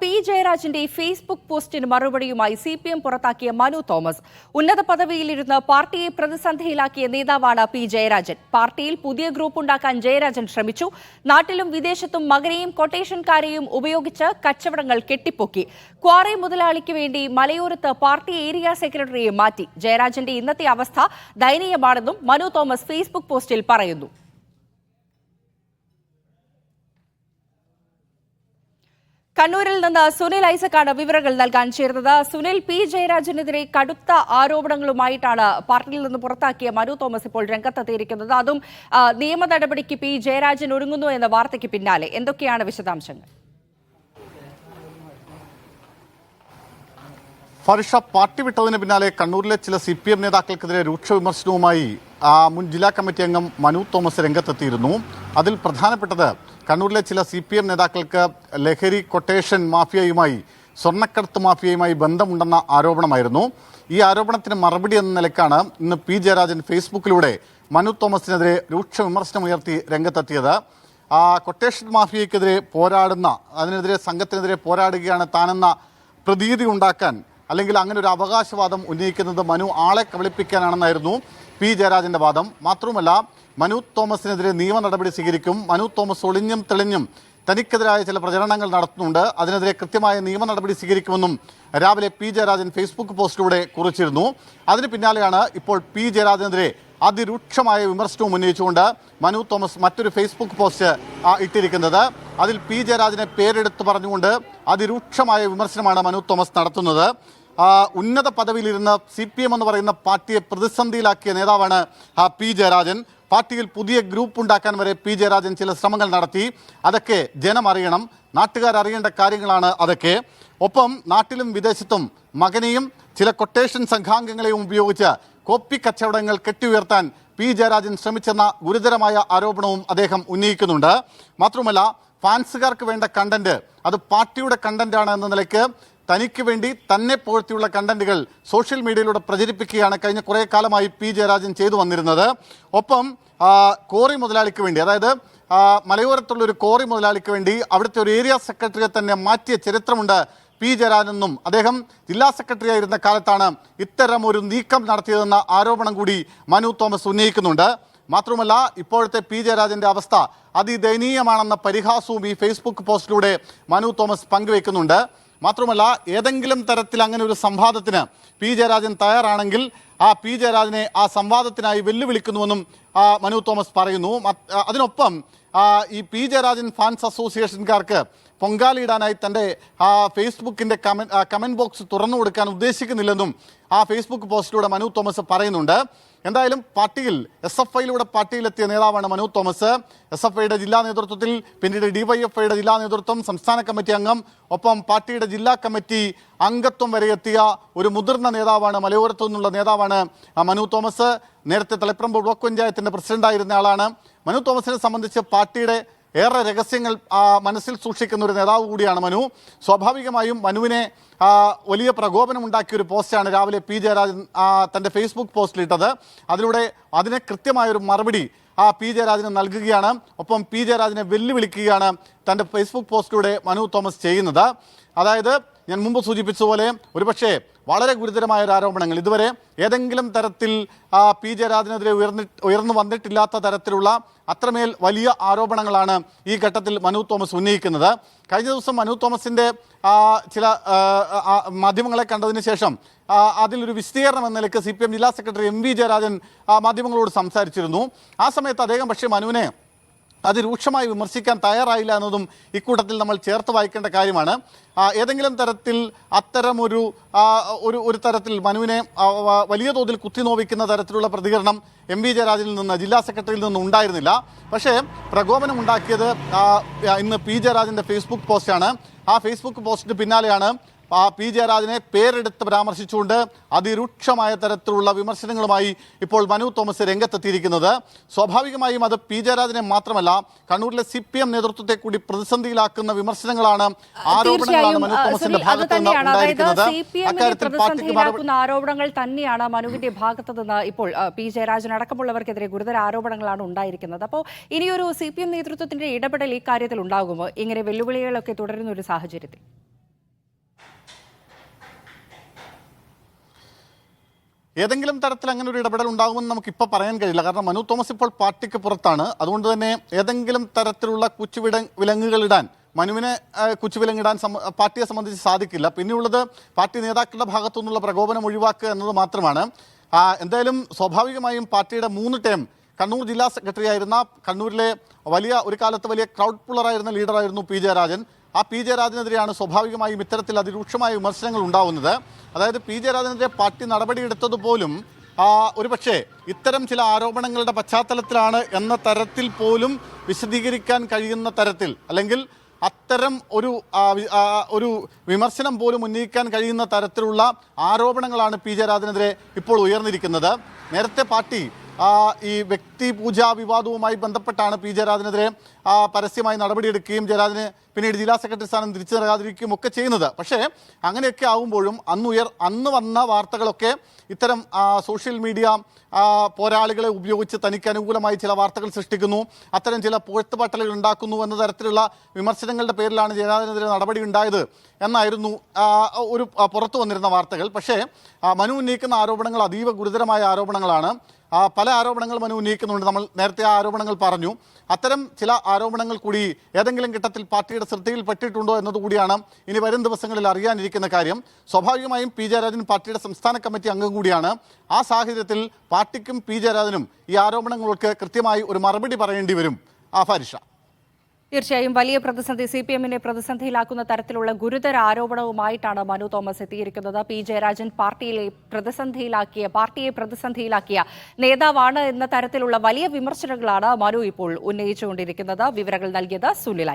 P ജയരാജന്റെ Facebook പോസ്റ്റിന് മറുപടിയുമായി സി പി എം പുറത്താക്കിയ മനു തോമസ്. ഉന്നത പദവിയിലിരുന്ന് പാർട്ടിയെ പ്രതിസന്ധിയിലാക്കിയ നേതാവാണ് പി ജയരാജൻ. പാർട്ടിയിൽ പുതിയ ഗ്രൂപ്പ് ഉണ്ടാക്കാൻ ജയരാജൻ ശ്രമിച്ചു. നാട്ടിലും വിദേശത്തും മകനെയും കൊട്ടേഷൻകാരെയും ഉപയോഗിച്ച് കച്ചവടങ്ങൾ കെട്ടിപ്പൊക്കി. ക്വാറി മുതലാളിക്ക് വേണ്ടി മലയോരത്ത് പാർട്ടി ഏരിയ സെക്രട്ടറിയെ മാറ്റി. ജയരാജന്റെ ഇന്നത്തെ അവസ്ഥ ദയനീയമാണെന്നും മനു തോമസ് ഫേസ്ബുക്ക് പോസ്റ്റിൽ പറയുന്നു. കണ്ണൂരിൽ നിന്ന് സുനിൽ ഐസക്കാണ് വിവരങ്ങൾ നൽകാൻ ചേർന്നത്. സുനിൽ പി. ജയരാജനെതിരെ കടുത്ത ആരോപണങ്ങളുമായിട്ടാണ് പാർട്ടിയിൽ നിന്ന് പുറത്താക്കിയ മനു തോമസ് ഇപ്പോൾ രംഗത്തെത്തിയിരിക്കുന്നത്. അതും നിയമ നടപടിക്ക് പി. ജയരാജൻ ഒരുങ്ങുന്നു എന്ന വാർത്തയ്ക്ക് പിന്നാലെ. എന്തൊക്കെയാണ് വിശദാംശങ്ങൾ? ഫർഷ പാർട്ടി വിട്ടതിന് പിന്നാലെ കണ്ണൂരിലെ ചില സി പി എം നേതാക്കൾക്കെതിരെ രൂക്ഷ വിമർശനവുമായി മുൻ ജില്ലാ കമ്മിറ്റി അംഗം മനു തോമസ് രംഗത്തെത്തിയിരുന്നു. അതിൽ പ്രധാനപ്പെട്ടത് കണ്ണൂരിലെ ചില സി പി എം നേതാക്കൾക്ക് ലഹരി കൊട്ടേഷൻ മാഫിയയുമായി സ്വർണക്കടത്ത് മാഫിയയുമായി ബന്ധമുണ്ടെന്ന ആരോപണമായിരുന്നു. ഈ ആരോപണത്തിന് മറുപടി എന്ന നിലക്കാണ് ഇന്ന് പി ജയരാജൻ ഫേസ്ബുക്കിലൂടെ മനു തോമസിനെതിരെ രൂക്ഷ വിമർശനമുയർത്തി രംഗത്തെത്തിയത്. ആ കൊട്ടേഷൻ മാഫിയക്കെതിരെ പോരാടുന്ന അതിനെതിരെ സംഘത്തിനെതിരെ പോരാടുകയാണ് താനെന്ന പ്രതീതി ഉണ്ടാക്കാൻ അല്ലെങ്കിൽ അങ്ങനെ ഒരു അവകാശവാദം ഉന്നയിക്കുന്നത് മനു ആളെ കബളിപ്പിക്കാനാണെന്നായിരുന്നു പി ജയരാജന്റെ വാദം. മാത്രവുമല്ല മനു തോമസിനെതിരെ നിയമ നടപടി സ്വീകരിക്കും. മനു തോമസ് ഒളിഞ്ഞും തെളിഞ്ഞും തനിക്കെതിരായ ചില പ്രചരണങ്ങൾ നടത്തുന്നുണ്ട്. അതിനെതിരെ കൃത്യമായ നിയമ നടപടി സ്വീകരിക്കുമെന്നും രാവിലെ പി ജയരാജൻ ഫേസ്ബുക്ക് പോസ്റ്റിലൂടെ കുറിച്ചിരുന്നു. അതിന് പിന്നാലെയാണ് ഇപ്പോൾ പി ജയരാജനെതിരെ അതിരൂക്ഷമായ വിമർശനവും ഉന്നയിച്ചുകൊണ്ട് മനു തോമസ് മറ്റൊരു ഫേസ്ബുക്ക് പോസ്റ്റ് ഇട്ടിരിക്കുന്നത്. അതിൽ പി. ജയരാജനെ പേരെടുത്ത് പറഞ്ഞുകൊണ്ട് അതിരൂക്ഷമായ വിമർശനമാണ് മനു തോമസ് നടത്തുന്നത്. ഉന്നത പദവിയിലിരുന്ന് സി പി എം എന്ന് പറയുന്ന പാർട്ടിയെ പ്രതിസന്ധിയിലാക്കിയ നേതാവാണ് പി. ജയരാജൻ. പാർട്ടിയിൽ പുതിയ ഗ്രൂപ്പ് ഉണ്ടാക്കാൻ വരെ പി. ജയരാജൻ ചില ശ്രമങ്ങൾ നടത്തി. അതൊക്കെ ജനം അറിയണം. നാട്ടുകാർ അറിയേണ്ട കാര്യങ്ങളാണ് അതൊക്കെ. ഒപ്പം നാട്ടിലും വിദേശത്തും മകനെയും ചില കൊട്ടേഷൻ സംഘാംഗങ്ങളെയും ഉപയോഗിച്ച് കോപ്പി കച്ചവടങ്ങൾ കെട്ടിയുയർത്താൻ പി ജയരാജൻ ശ്രമിച്ചെന്ന ഗുരുതരമായ ആരോപണവും അദ്ദേഹം ഉന്നയിക്കുന്നുണ്ട്. മാത്രമല്ല ഫാൻസുകാർക്ക് വേണ്ട കണ്ടന്റ് അത് പാർട്ടിയുടെ കണ്ടന്റാണ് എന്ന നിലയ്ക്ക് തനിക്ക് വേണ്ടി തന്നെ പോഴ്ത്തിയുള്ള കണ്ടന്റുകൾ സോഷ്യൽ മീഡിയയിലൂടെ പ്രചരിപ്പിക്കുകയാണ് കഴിഞ്ഞ കുറേ കാലമായി പി ജയരാജൻ ചെയ്തു വന്നിരുന്നത്. ഒപ്പം കോറി മുതലാളിക്ക് വേണ്ടി അതായത് മലയോരത്തുള്ള ഒരു കോറി മുതലാളിക്ക് വേണ്ടി അവിടുത്തെ ഒരു ഏരിയ സെക്രട്ടറിയെ തന്നെ മാറ്റിയ ചരിത്രമുണ്ട് പി ജരാനെന്നും അദ്ദേഹം ജില്ലാ സെക്രട്ടറി ആയിരുന്ന കാലത്താണ് ഇത്തരം ഒരു നീക്കം നടത്തിയതെന്ന ആരോപണം കൂടി മനു തോമസ് ഉന്നയിക്കുന്നുണ്ട്. മാത്രമല്ല ഇപ്പോഴത്തെ പി ജയരാജന്റെ അവസ്ഥ അതിദയനീയമാണെന്ന പരിഹാസവും ഈ ഫേസ്ബുക്ക് പോസ്റ്റിലൂടെ മനു തോമസ് പങ്കുവെക്കുന്നുണ്ട്. മാത്രമല്ല ഏതെങ്കിലും തരത്തിൽ അങ്ങനെ ഒരു സംവാദത്തിന് പി ജയരാജൻ തയ്യാറാണെങ്കിൽ ആ പി ജയരാജനെ ആ സംവാദത്തിനായി വെല്ലുവിളിക്കുന്നുവെന്നും മനു തോമസ് പറയുന്നു. അതിനൊപ്പം ഈ പി ജയരാജൻ ഫാൻസ് അസോസിയേഷൻകാർക്ക് പൊങ്കാലയിടാനായി തന്റെ ആ ഫേസ്ബുക്കിന്റെ കമൻ കമന്റ് ബോക്സ് തുറന്നു കൊടുക്കാൻ ഉദ്ദേശിക്കുന്നില്ലെന്നും ആ ഫേസ്ബുക്ക് പോസ്റ്റിലൂടെ മനു തോമസ് പറയുന്നുണ്ട്. എന്തായാലും പാർട്ടിയിൽ എസ് എഫ് ഐയിലൂടെ പാർട്ടിയിലെത്തിയ നേതാവാണ് മനു തോമസ്. എസ് എഫ് ഐയുടെ ജില്ലാ നേതൃത്വത്തിൽ പിന്നീട് ഡിവൈഎഫ് ജില്ലാ നേതൃത്വം സംസ്ഥാന കമ്മിറ്റി അംഗം ഒപ്പം പാർട്ടിയുടെ ജില്ലാ കമ്മിറ്റി അംഗത്വം വരെ എത്തിയ ഒരു മുതിർന്ന നേതാവാണ് മലയോരത്തു നിന്നുള്ള നേതാവാണ് മനു തോമസ്. നേരത്തെ തളിപ്പറമ്പ് ബ്ലോക്ക് പഞ്ചായത്തിന്റെ പ്രസിഡന്റായിരുന്ന ആളാണ്. മനു തോമസിനെ സംബന്ധിച്ച് പാർട്ടിയുടെ ഏറെ രഹസ്യങ്ങൾ മനസ്സിൽ സൂക്ഷിക്കുന്ന ഒരു നേതാവ് കൂടിയാണ് മനു. സ്വാഭാവികമായും മനുവിനെ വലിയ പ്രകോപനം ഉണ്ടാക്കിയ ഒരു പോസ്റ്റാണ് രാവിലെ പി. ജയരാജൻ തന്റെ ഫേസ്ബുക്ക് പോസ്റ്റിലിട്ടത്. അതിലൂടെ അതിന് കൃത്യമായൊരു മറുപടി ആ പി. ജയരാജന് നൽകുകയാണ്. ഒപ്പം പി. ജയരാജനെ വെല്ലുവിളിക്കുകയാണ് തന്റെ ഫേസ്ബുക്ക് പോസ്റ്റിലൂടെ മനു തോമസ് ചെയ്യുന്നത്. അതായത് ഞാൻ മുമ്പ് സൂചിപ്പിച്ചതുപോലെ ഒരുപക്ഷേ വളരെ ഗുരുതരമായ ഒരു ആരോപണങ്ങൾ. ഇതുവരെ ഏതെങ്കിലും തരത്തിൽ പി. ജയരാജനെതിരെ ഉയർന്നി ഉയർന്നു വന്നിട്ടില്ലാത്ത തരത്തിലുള്ള അത്രമേൽ വലിയ ആരോപണങ്ങളാണ് ഈ ഘട്ടത്തിൽ മനു തോമസ് ഉന്നയിക്കുന്നത്. കഴിഞ്ഞ ദിവസം മനു തോമസിന്റെ ചില മാധ്യമങ്ങളെ കണ്ടതിന് ശേഷം അതിലൊരു വിശദീകരണം എന്ന നിലയ്ക്ക് സി പി എം ജില്ലാ സെക്രട്ടറി എം വി ജയരാജൻ മാധ്യമങ്ങളോട് സംസാരിച്ചിരുന്നു. ആ സമയത്ത് അദ്ദേഹം പക്ഷേ മനുവിനെ അതിരൂക്ഷമായി വിമർശിക്കാൻ തയ്യാറായില്ല എന്നതും ഇക്കൂട്ടത്തിൽ നമ്മൾ ചേർത്ത് വായിക്കേണ്ട കാര്യമാണ്. ഏതെങ്കിലും തരത്തിൽ അത്തരമൊരു ഒരു ഒരു തരത്തിൽ മനുവിനെ വലിയ തോതിൽ കുത്തിനോവിക്കുന്ന തരത്തിലുള്ള പ്രതികരണം എം വി ജയരാജിൽ നിന്ന് ജില്ലാ സെക്രട്ടറിയിൽ നിന്ന് ഉണ്ടായിരുന്നില്ല. പക്ഷേ പ്രകോപനം ഉണ്ടാക്കിയത് ഇന്ന് പി ജയരാജിന്റെ ഫേസ്ബുക്ക് പോസ്റ്റാണ്. ആ ഫേസ്ബുക്ക് പോസ്റ്റിന് പിന്നാലെയാണ് ആ പി ജയരാജനെ പേരെടുത്ത് പരാമർശിച്ചുകൊണ്ട് അതിരൂക്ഷമായ തരത്തിലുള്ള വിമർശനങ്ങളുമായി ഇപ്പോൾ മനു തോമസ് രംഗത്തെത്തിയിരിക്കുന്നത്. സ്വാഭാവികമായും അത് പി ജയരാജനെ മാത്രമല്ല കണ്ണൂരിലെ സി പി എം നേതൃത്വത്തെ കൂടി പ്രതിസന്ധിയിലാക്കുന്ന വിമർശനങ്ങളാണ് ആരോപണങ്ങളാണ് മനു തോമസിന്റെ ഭാഗത്ത് നിന്ന് ഉണ്ടായിരിക്കുന്നത്. അക്കാര്യത്തിൽ പാർട്ടിക്ക് ആരോപണങ്ങൾ തന്നെയാണ് മനുവിന്റെ ഭാഗത്ത് നിന്ന് ഇപ്പോൾ പി ജയരാജൻ അടക്കമുള്ളവർക്കെതിരെ ഗുരുതര ആരോപണങ്ങളാണ് ഉണ്ടായിരിക്കുന്നത്. അപ്പോൾ ഇനിയൊരു സി പി എം നേതൃത്വത്തിന്റെ ഇടപെടൽ ഇക്കാര്യത്തിൽ കാര്യത്തിൽ ഉണ്ടാകുമോ ഇങ്ങനെ വെല്ലുവിളികളൊക്കെ തുടരുന്ന ഒരു സാഹചര്യത്തിൽ. ഏതെങ്കിലും തരത്തിൽ അങ്ങനെ ഒരു ഇടപെടൽ ഉണ്ടാകുമെന്ന് നമുക്ക് ഇപ്പോൾ പറയാൻ കഴിയില്ല. കാരണം മനു തോമസ് ഇപ്പോൾ പാർട്ടിക്ക് പുറത്താണ്. അതുകൊണ്ട് തന്നെ ഏതെങ്കിലും തരത്തിലുള്ള കുച്ചുവിട വിലങ്ങുകൾ ഇടാൻ മനുവിനെ കുച്ചുവിലങ്ങിടാൻ പാർട്ടിയെ സംബന്ധിച്ച് സാധിക്കില്ല. പിന്നെയുള്ളത് പാർട്ടി നേതാക്കളുടെ ഭാഗത്തു നിന്നുള്ള പ്രകോപനം ഒഴിവാക്കുക എന്നത് മാത്രമാണ്. എന്തായാലും സ്വാഭാവികമായും പാർട്ടിയുടെ മൂന്ന് ടേം കണ്ണൂർ ജില്ലാ സെക്രട്ടറി ആയിരുന്ന കണ്ണൂരിലെ വലിയ ഒരു കാലത്ത് വലിയ ക്രൗഡ് പുള്ളറായിരുന്ന ലീഡറായിരുന്നു പി ജയരാജൻ. ആ പി ജയരാജനെതിരെയാണ് സ്വാഭാവികമായും ഇത്തരത്തിൽ അതിരൂക്ഷമായ വിമർശനങ്ങൾ ഉണ്ടാവുന്നത്. അതായത് പി ജയരാജനെതിരെ പാർട്ടി നടപടിയെടുത്തതുപോലും ഒരുപക്ഷെ ഇത്തരം ചില ആരോപണങ്ങളുടെ പശ്ചാത്തലത്തിലാണ് എന്ന തരത്തിൽ പോലും വിശദീകരിക്കാൻ കഴിയുന്ന തരത്തിൽ അല്ലെങ്കിൽ അത്തരം ഒരു ഒരു വിമർശനം പോലും ഉന്നയിക്കാൻ കഴിയുന്ന തരത്തിലുള്ള ആരോപണങ്ങളാണ് പി ജയരാജനെതിരെ ഇപ്പോൾ ഉയർന്നിരിക്കുന്നത്. നേരത്തെ പാർട്ടി ഈ വ്യക്തി പൂജാ വിവാദവുമായി ബന്ധപ്പെട്ടാണ് പി ജയരാജനെതിരെ പരസ്യമായി നടപടിയെടുക്കുകയും ജയരാജന് പിന്നീട് ജില്ലാ സെക്രട്ടറി സ്ഥാനം തിരിച്ചു നൽകാതിരിക്കുകയും ഒക്കെ ചെയ്യുന്നത്. പക്ഷേ അങ്ങനെയൊക്കെ ആവുമ്പോഴും അന്ന് ഉയർ അന്ന് വന്ന വാർത്തകളൊക്കെ ഇത്തരം സോഷ്യൽ മീഡിയ പോരാളികളെ ഉപയോഗിച്ച് തനിക്ക് അനുകൂലമായി ചില വാർത്തകൾ സൃഷ്ടിക്കുന്നു. അത്തരം ചില പുഴത്തുപാട്ടലുകൾ ഉണ്ടാക്കുന്നു എന്ന തരത്തിലുള്ള വിമർശനങ്ങളുടെ പേരിലാണ് ജയരാജനെതിരെ നടപടി ഉണ്ടായത് എന്നായിരുന്നു ഒരു പുറത്തു വന്നിരുന്ന വാർത്തകൾ. പക്ഷേ മനു ഉന്നയിക്കുന്ന ആരോപണങ്ങൾ അതീവ ഗുരുതരമായ ആരോപണങ്ങളാണ്. പല ആരോപണങ്ങൾ മനു ഉന്നയിക്കുന്നുണ്ട്. നമ്മൾ നേരത്തെ ആ ആരോപണങ്ങൾ പറഞ്ഞു. അത്തരം ചില ആരോപണങ്ങൾ കൂടി ഏതെങ്കിലും ഘട്ടത്തിൽ പാർട്ടിയുടെ ശ്രദ്ധയിൽ പെട്ടിട്ടുണ്ടോ എന്നതുകൂടിയാണ് ഇനി വരും ദിവസങ്ങളിൽ അറിയാനിരിക്കുന്ന കാര്യം. സ്വാഭാവികമായും പി ജയരാജൻ പാർട്ടിയുടെ സംസ്ഥാന കമ്മിറ്റി അംഗം കൂടിയാണ്. ആ സാഹചര്യത്തിൽ പാർട്ടിക്കും പി ജയരാജനും ഈ ആരോപണങ്ങൾക്ക് കൃത്യമായി ഒരു മറുപടി പറയേണ്ടി വരും. ആ തീർച്ചയായും വലിയ പ്രതിസന്ധി സി പി എമ്മിനെ പ്രതിസന്ധിയിലാക്കുന്ന തരത്തിലുള്ള ഗുരുതര ആരോപണവുമായിട്ടാണ് മനു തോമസ് എത്തിയിരിക്കുന്നത്. പി ജയരാജൻ പാർട്ടിയിലെ പ്രതിസന്ധിയിലാക്കിയ പാർട്ടിയെ പ്രതിസന്ധിയിലാക്കിയ നേതാവാണ് എന്ന തരത്തിലുള്ള വലിയ വിമർശനങ്ങളാണ് മനു ഇപ്പോൾ ഉന്നയിച്ചുകൊണ്ടിരിക്കുന്നത്. വിവരങ്ങൾ നൽകിയത് സുനിൽ